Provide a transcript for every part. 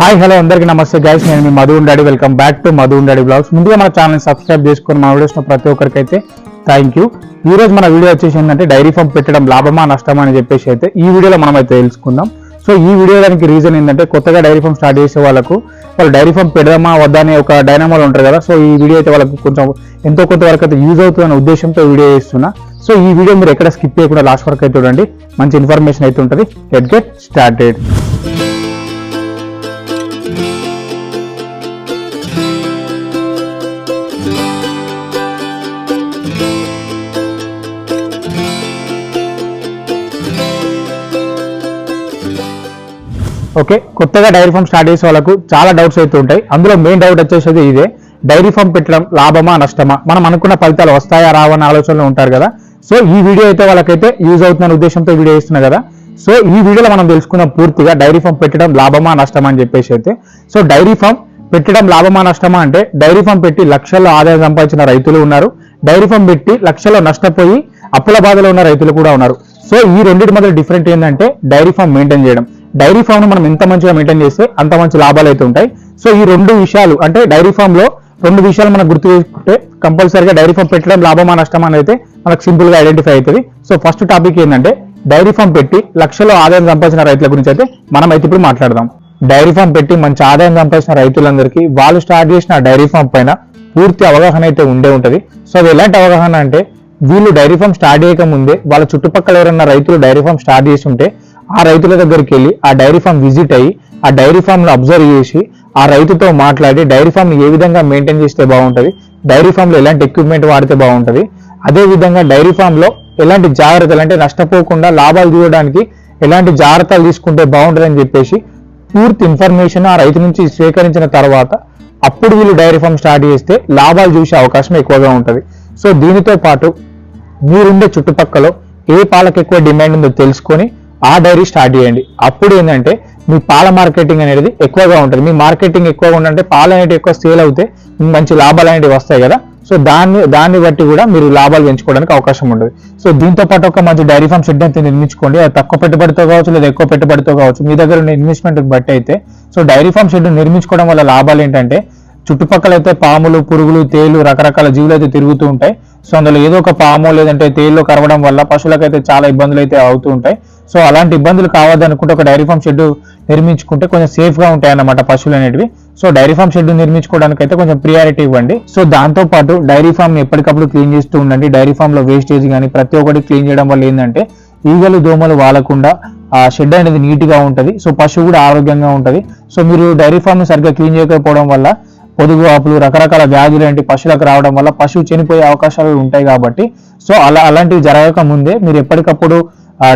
Hi hello అందరికీ నమస్తే guys నేను మీ Madhu Undadi. Welcome back to Madhu Undadi blogs ముందుగా మన ఛానల్ సబ్స్క్రైబ్ చేసుకొని మా వీడియోస్ ప్రతి ఒక్కరికి అయితే థ్యాంక్ యూ ఈ రోజు మన వీడియో వచ్చేసి ఏంటంటే డైరీ ఫామ్ పెట్టడం లాభమా నష్టమా అని చెప్పేసి అయితే ఈ వీడియోలో మనం అయితే తెలుసుకుందాం. సో ఈ వీడియో దానికి రీజన్ ఏంటంటే కొత్తగా డైరీ ఫామ్ స్టార్ట్ చేసే వాళ్ళకు వాళ్ళు డైరీ ఫామ్ పెడదామా వద్దా అనే ఒక డైనామాలు ఉంటారు కదా. సో ఈ వీడియో అయితే వాళ్ళకు కొంచెం ఎంతో కొంత వరకు అయితే యూజ్ అవుతుందనే ఉద్దేశంతో వీడియో చేస్తున్నా. సో ఈ వీడియో మీరు ఎక్కడ స్కిప్ చేయకుండా లాస్ట్ వరకు అయితే చూడండి. మంచి ఇన్ఫర్మేషన్ అయితే ఉంటుంది. లెట్ గెట్ స్టార్టెడ్ ఓకే కొత్తగా డైరీ ఫామ్ స్టార్ట్ చేసే వాళ్ళకు చాలా డౌట్స్ అయితే ఉంటాయి. అందులో మెయిన్ డౌట్ వచ్చేసేది ఇదే. డైరీ ఫామ్ పెట్టడం లాభమా నష్టమా? మనం అనుకున్న ఫలితాలు వస్తాయా రావన్న ఆలోచనలో ఉంటారు కదా. సో ఈ వీడియో అయితే వాళ్ళకైతే యూజ్ అవుతున్న ఉద్దేశంతో వీడియో చేస్తున్నా కదా. సో ఈ వీడియోలో మనం తెలుసుకున్న పూర్తిగా డైరీ ఫామ్ పెట్టడం లాభమా నష్టమా అని చెప్పేసి అయితే. సో డైరీ ఫామ్ పెట్టడం లాభమా నష్టమా అంటే డైరీ ఫామ్ పెట్టి లక్షల్లో ఆదాయం సంపాదించిన రైతులు ఉన్నారు. డైరీ ఫామ్ పెట్టి లక్షల్లో నష్టపోయి అప్పుల బాధలో ఉన్న రైతులు కూడా ఉన్నారు. సో ఈ రెండింటి మధ్య డిఫరెంట్ ఏంటంటే డైరీ ఫామ్ మెయింటైన్ చేయడం. డైరీ ఫామ్ను మనం ఎంత మంచిగా మెయింటైన్ చేస్తే అంత మంచి లాభాలు అయితే ఉంటాయి. సో ఈ రెండు విషయాలు అంటే డైరీ ఫామ్లో రెండు విషయాలు మనం గుర్తు చేసుకుంటే కంపల్సరీగా డైరీ ఫామ్ పెట్టడం లాభమా నష్టమా అనేది మనకు సింపుల్గా ఐడెంటిఫై అవుతుంది. సో ఫస్ట్ టాపిక్ ఏంటంటే డైరీ ఫామ్ పెట్టి లక్షలో ఆదాయం సంపాదించిన రైతుల గురించి అయితే మనం అయితే ఇప్పుడు మాట్లాడదాం. డైరీ ఫామ్ పెట్టి మంచి ఆదాయం సంపాదించిన రైతులందరికీ వాళ్ళు స్టార్ట్ చేసిన డైరీ ఫామ్ పైన పూర్తి అవగాహన అయితే ఉండే ఉంటుంది. సో అది ఎలాంటి అవగాహన అంటే వీళ్ళు డైరీ ఫామ్ స్టార్ట్ చేయకముందే వాళ్ళ చుట్టుపక్కల ఎవరైనా రైతులు డైరీ ఫామ్ స్టార్ట్ చేసి ఉంటే ఆ రైతుల దగ్గరికి వెళ్ళి ఆ డైరీ ఫామ్ విజిట్ అయ్యి ఆ డైరీ ఫామ్ను అబ్జర్వ్ చేసి ఆ రైతుతో మాట్లాడి డైరీ ఫామ్ ఏ విధంగా మెయింటైన్ చేస్తే బాగుంటుంది డైరీ ఫామ్లో ఎలాంటి ఎక్విప్మెంట్ వాడితే బాగుంటుంది అదే విధంగా డైరీ ఫామ్లో ఎలాంటి జాగ్రత్తలు అంటే నష్టపోకుండా లాభాలు చూడడానికి ఎలాంటి జాగ్రత్తలు తీసుకుంటే బాగుంటుంది అని చెప్పేసి పూర్తి ఇన్ఫర్మేషన్ ఆ రైతు నుంచి స్వీకరించిన తర్వాత అప్పుడు వీళ్ళు డైరీ ఫామ్ స్టార్ట్ చేస్తే లాభాలు చూసే అవకాశం ఎక్కువగా ఉంటుంది. సో దీనితో పాటు మీరుండే చుట్టుపక్కల ఏ పాలకు ఎక్కువ డిమాండ్ ఉందో తెలుసుకొని ఆ డైరీ స్టార్ట్ చేయండి. అప్పుడు ఏంటంటే మీ పాల మార్కెటింగ్ అనేది ఎక్కువగా ఉంటుంది. మీ మార్కెటింగ్ ఎక్కువగా ఉందంటే పాలు అనేవి ఎక్కువ సేల్ అవుతే మంచి లాభాలు అనేవి వస్తాయి కదా. సో దాన్ని దాన్ని బట్టి కూడా మీరు లాభాలు పెంచుకోవడానికి అవకాశం ఉంటుంది. సో దీంతో పాటు ఒక మంచి డైరీ ఫామ్ షెడ్ అయితే నిర్మించుకోండి. అది తక్కువ పెట్టుబడితో కావచ్చు లేదా ఎక్కువ పెట్టుబడితో కావచ్చు మీ దగ్గర ఉన్న ఇన్వెస్ట్మెంట్ బట్టి అయితే. సో డైరీ ఫామ్ షెడ్ నిర్మించుకోవడం వల్ల లాభాలు ఏంటంటే చుట్టుపక్కల అయితే పాములు పురుగులు తేలు రకరకాల జీవులు అయితే తిరుగుతూ ఉంటాయి. సో అందులో ఏదో ఒక పాము లేదంటే తేలు కరవడం వల్ల పశువులకైతే చాలా ఇబ్బందులు అయితే అవుతూ ఉంటాయి. సో అలాంటి ఇబ్బందులు కావద్దనుకుంటే ఒక డైరీ ఫామ్ షెడ్ నిర్మించుకుంటే కొంచెం సేఫ్గా ఉంటాయి అన్నమాట పశువులు అనేటివి. సో డైరీ ఫామ్ షెడ్ నిర్మించుకోవడానికి అయితే కొంచెం ప్రియారిటీ ఇవ్వండి. సో దాంతో పాటు డైరీ ఫామ్ ఎప్పటికప్పుడు క్లీన్ చేస్తూ ఉండండి. డైరీ ఫామ్లో వేస్టేజ్ కానీ ప్రతి ఒక్కటి క్లీన్ చేయడం వల్ల ఏంటంటే ఈగలు దోమలు వాలకుండా ఆ షెడ్ అనేది నీట్గా ఉంటది. సో పశువు కూడా ఆరోగ్యంగా ఉంటది. సో మీరు డైరీ ఫామ్ సరిగ్గా క్లీన్ చేయకపోవడం వల్ల పొదుగు ఆపులు రకరకాల వ్యాధులు లాంటి పశువులకు రావడం వల్ల పశువు చనిపోయే అవకాశాలు ఉంటాయి కాబట్టి. సో అలా అలాంటివి జరగక ముందే మీరు ఎప్పటికప్పుడు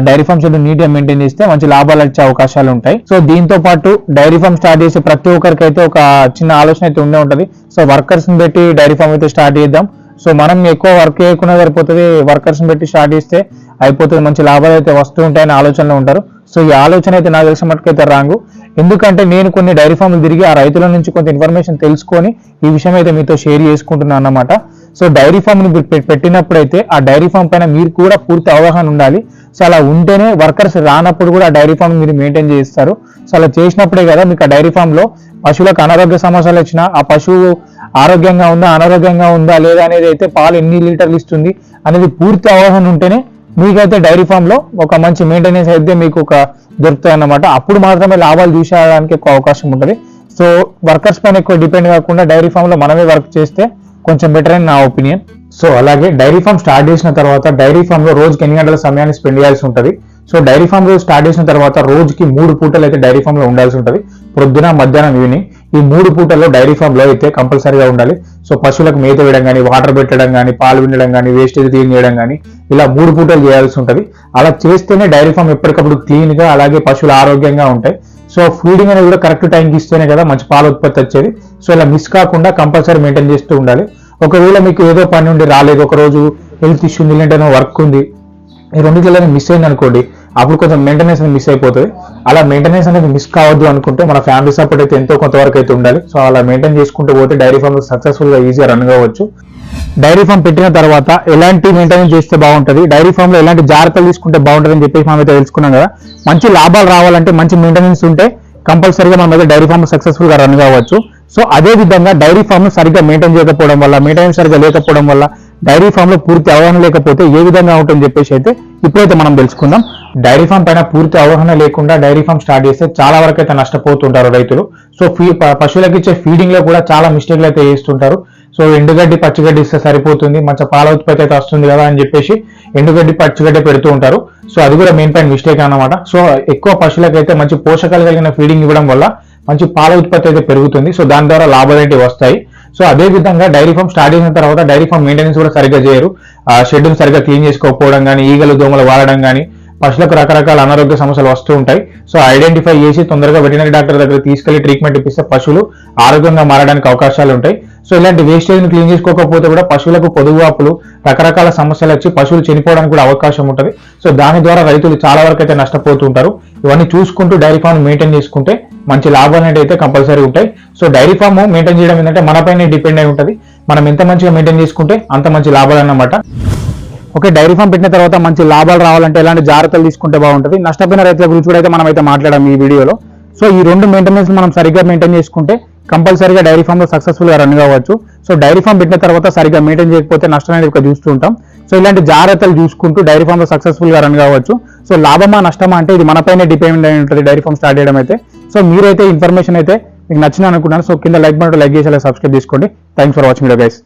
డైరీ ఫామ్ షెడ్ నీట్గా మెయింటైన్ చేస్తే మంచి లాభాలు వచ్చే అవకాశాలు ఉంటాయి. సో దీంతో పాటు డైరీ ఫామ్ స్టార్ట్ చేసే ప్రతి ఒక్కరికి అయితే ఒక చిన్న ఆలోచన అయితే ఉండే ఉంటది. సో వర్కర్స్ని పెట్టి డైరీ ఫామ్ అయితే స్టార్ట్ చేద్దాం. సో మనం ఎక్కువ వర్క్ చేయకుండా సరిపోతుంది వర్కర్స్ని పెట్టి స్టార్ట్ చేస్తే అయిపోతుంది మంచి లాభాలు అయితే వస్తూ ఉంటాయని ఆలోచనలో ఉంటారు. సో ఈ ఆలోచన అయితే నాకు తెలిసిన మటుకైతే రాంగు. ఎందుకంటే నేను కొన్ని డైరీ ఫామ్లు తిరిగి ఆ రైతుల నుంచి కొంత ఇన్ఫర్మేషన్ తెలుసుకొని ఈ విషయం అయితే మీతో షేర్ చేసుకుంటున్నాను అన్నమాట. సో డైరీ ఫామ్ని మీరు పెట్టినప్పుడైతే ఆ డైరీ ఫామ్ పైన మీరు కూడా పూర్తి అవగాహన ఉండాలి. సో అలా ఉంటేనే వర్కర్స్ రానప్పుడు కూడా ఆ డైరీ ఫామ్ మీరు మెయింటైన్ చేస్తారు సో అలా చేసినప్పుడే కదా మీకు ఆ డైరీ ఫామ్లో పశువులకు అనారోగ్య సమస్యలు వచ్చినా ఆ పశువు ఆరోగ్యంగా ఉందా అనారోగ్యంగా ఉందా లేదా అనేది అయితే పాలు ఎన్ని లీటర్లు ఇస్తుంది అనేది పూర్తి అవగాహన ఉంటేనే మీకైతే డైరీ ఫామ్లో ఒక మంచి మెయింటెనెన్స్ అయితే మీకు ఒక దొరుకుతాయి అన్నమాట. అప్పుడు మాత్రమే లాభాలు చూసేయడానికి ఎక్కువ అవకాశం ఉంటుంది. సో వర్కర్స్ పైన ఎక్కువ డిపెండ్ కాకుండా డైరీ ఫామ్లో మనమే వర్క్ చేస్తే కొంచెం బెటర్ అని నా ఒపీనియన్ సో అలాగే డైరీ ఫామ్ స్టార్ట్ చేసిన తర్వాత డైరీ ఫామ్లో రోజుకి ఎన్ని గంటల సమయాన్ని స్పెండ్ చేయాల్సి ఉంటుంది? సో డైరీ ఫామ్లో స్టార్ట్ చేసిన తర్వాత రోజుకి మూడు పూటలు అయితే డైరీ ఫామ్లో ఉండాల్సి ఉంటుంది. ప్రొద్దున మధ్యాహ్నం ఈవినింగ్ ఈ మూడు పూటల్లో డైరీ ఫామ్లో అయితే కంపల్సరీగా ఉండాలి. సో పశువులకు మేత వేయడం కానీ వాటర్ పెట్టడం కానీ పాలు వినడం కానీ వేస్టేజ్ క్లీన్ చేయడం కానీ ఇలా మూడు పూటలు చేయాల్సి ఉంటుంది. అలా చేస్తేనే డైరీ ఫామ్ ఎప్పటికప్పుడు క్లీన్గా అలాగే పశువులు ఆరోగ్యంగా ఉంటాయి. సో ఫీడింగ్ అనేది కూడా కరెక్ట్ టైంకి ఇస్తేనే కదా మంచి పాల ఉత్పత్తి వచ్చేది. సో ఇలా మిస్ కాకుండా కంపల్సరీ మెయింటైన్ చేస్తూ ఉండాలి. ఒకవేళ మీకు ఏదో పని ఉండి రాలేదు ఒక రోజు హెల్త్ ఇష్యూ ఉంది లేదంటే వర్క్ ఉంది ఈ రెండింటిలోనే మిస్ అయింది అనుకోండి అప్పుడు కొంచెం మెయింటెనెన్స్ అనేది మిస్ అయిపోతుంది. అలా మెయింటెనెన్స్ అనేది మిస్ కావద్దు అనుకుంటే మన ఫ్యామిలీ సపోర్ట్ అయితే ఎంతో కొంతవరకు అయితే ఉండాలి. సో అలా మెయింటైన్ చేసుకుంటూ పోతే డైరీ ఫామ్ సక్సెస్ఫుల్గా ఈజీగా రన్ కావచ్చు. డైరీ ఫామ్ పెట్టిన తర్వాత ఎలాంటి మెయింటెనెన్స్ చేస్తే బాగుంటుంది? డైరీ ఫామ్లో ఎలాంటి జాగ్రత్తలు తీసుకుంటే బాగుంటుంది అని చెప్పేసి మనం అయితే తెలుసుకున్నాం కదా. మంచి లాభాలు రావాలంటే మంచి మెయింటెనెన్స్ ఉంటే కంపల్సరీగా మన మీద డైరీ ఫామ్ సక్సెస్ఫుల్గా రన్ కావచ్చు. సో అదే విధంగా డైరీ ఫామ్ సరిగ్గా మెయింటైన్ చేయకపోవడం వల్ల మెయింటైన్ సరిగ్గా లేకపోవడం వల్ల డైరీ ఫామ్లో పూర్తి అవగాహన లేకపోతే ఏ విధంగా ఉంటుందని చెప్పేసి అయితే ఇప్పుడైతే మనం తెలుసుకుందాం. డైరీ ఫామ్ పైన పూర్తి అవగాహన లేకుండా డైరీ ఫామ్ స్టార్ట్ చేస్తే చాలా వరకు అయితే నష్టపోతుంటారు రైతులు. సో ఫీ పశువులకు ఇచ్చే ఫీడింగ్లో కూడా చాలా మిస్టేక్లు అయితే చేస్తుంటారు. సో ఎండుగడ్డి పచ్చిగడ్డి ఇస్తే సరిపోతుంది మంచి పాల ఉత్పత్తి అయితే వస్తుంది కదా అని చెప్పేసి ఎండుగడ్డి పచ్చిగడ్డి పెడుతూ ఉంటారు. సో అది కూడా మెయిన్ పాయింట్ మిస్టేక్ అన్నమాట. సో ఎక్కువ పశువులకు అయితే మంచి పోషకాలు కలిగిన ఫీడింగ్ ఇవ్వడం వల్ల మంచి పాల ఉత్పత్తి అయితే పెరుగుతుంది. సో దాని ద్వారా లాభాలు అయితే వస్తాయి. సో అదే విధంగా డైరీ ఫామ్ స్టార్ట్ చేసిన తర్వాత డైరీ ఫామ్ మెయింటెనెన్స్ కూడా సరిగ్గా చేయరు. షెడ్యూల్ సరిగ్గా క్లీన్ చేసుకోకపోవడం కానీ ఈగలు దోమలు వాడడం కానీ పశువులకు రకరకాల అనారోగ్య సమస్యలు వస్తూ ఉంటాయి. సో ఐడెంటిఫై చేసి తొందరగా వెటనరీ డాక్టర్ దగ్గర తీసుకెళ్ళి ట్రీట్మెంట్ ఇప్పిస్తే పశువులు ఆరోగ్యంగా మారడానికి అవకాశాలు ఉంటాయి. సో ఇలాంటి వేస్టేజ్ క్లీన్ చేసుకోకపోతే కూడా పశువులకు పొదుగువాపులు రకరకాల సమస్యలు వచ్చి పశువులు చనిపోవడానికి కూడా అవకాశం ఉంటుంది. సో దాని ద్వారా రైతులు చాలా వరకు అయితే నష్టపోతుంటారు ఇవన్నీ చూసుకుంటూ డైరీ ఫామ్ మెయింటైన్ చేసుకుంటే మంచి లాభాలు అనేది అయితే కంపల్సరీ ఉంటాయి. సో డైరీ ఫామ్ మెయింటైన్ చేయడం ఏంటంటే మనపైనే డిపెండ్ అయి ఉంటుంది. మనం ఎంత మంచిగా మెయింటైన్ చేసుకుంటే అంత మంచి లాభాలు అన్నమాట. ఓకే డైరీ ఫామ్ పెట్టిన తర్వాత మంచి లాభాలు రావాలంటే ఎలాంటి జాగ్రత్తలు తీసుకుంటే బాగుంటుంది? నష్టపోయిన రైతుల గురించి కూడా అయితే మనం అయితే మాట్లాడాం ఈ వీడియోలో. సో ఈ రెండు మెయింటెనెన్స్ మనం సరిగ్గా మెయింటైన్ చేసుకుంటే కంపల్సరీగా డైరీ ఫామ్లో సక్సెస్ఫుల్గా రన్ కావచ్చు. సో డైరీ ఫామ్ పెట్టిన తర్వాత సరిగ్గా మెయింటైన్ చేయకపోతే నష్టం అనేది ఇక్కడ చూస్తూ ఉంటాం. సో ఇలాంటి జాగ్రత్తలు చూసుకుంటూ డైరీ ఫామ్లో సక్సెస్ఫుల్గా రన్ కావచ్చు. సో లాభమా నష్టమా అంటే ఇది మనపైనే డిపెండ్ అయి ఉంటుంది డైరీ ఫామ్ స్టార్ట్ చేయడం అయితే. సో మీరైతే ఇన్ఫర్మేషన్ అయితే మీకు నచ్చిన అనుకున్నాను సో కింద లైక్ బటన్ లైక్ చేసి సబ్స్క్రైబ్ చేసుకోండి. Thanks for watching video guys